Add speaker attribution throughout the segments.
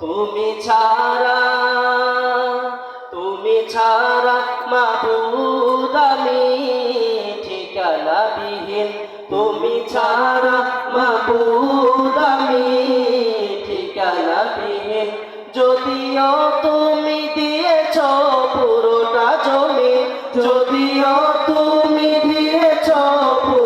Speaker 1: তুমি ছাড়া তুমি ছাড়া মাবুদ আমি ঠিকানা বিহীন তুমি ছাড়া মাবুদ আমি ঠিকানা বিহীন যদিও তুমি দিয়েছ পুরোটা জমি, যদিও তুমি দিয়েছ পুরোটা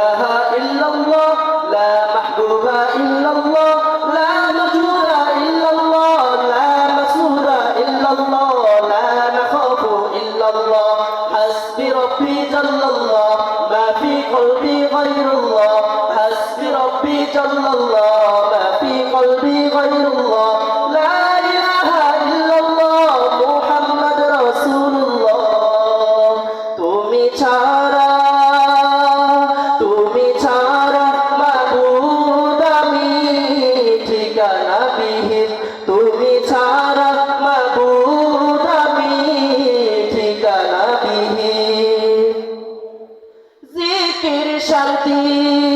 Speaker 1: ইলাহা ইল্লাল্লাহ, লা মাহবুবা ইল্লাল্লাহ, লা মাজুরা ইল্লাল্লাহ, লা মাসুরা ইল্লাল্লাহ, লা নাখাফু ইল্লাল্লাহ। হাসবি রব্বি জাল্লাল্লাহ, মা ফি কলবি গায়রুল্লাহ। হাসবি রব্বি জাল্লাল্লাহ, মা ফি কলবি গায়রুল্লাহ। তুমি ছাড়া শান্তি।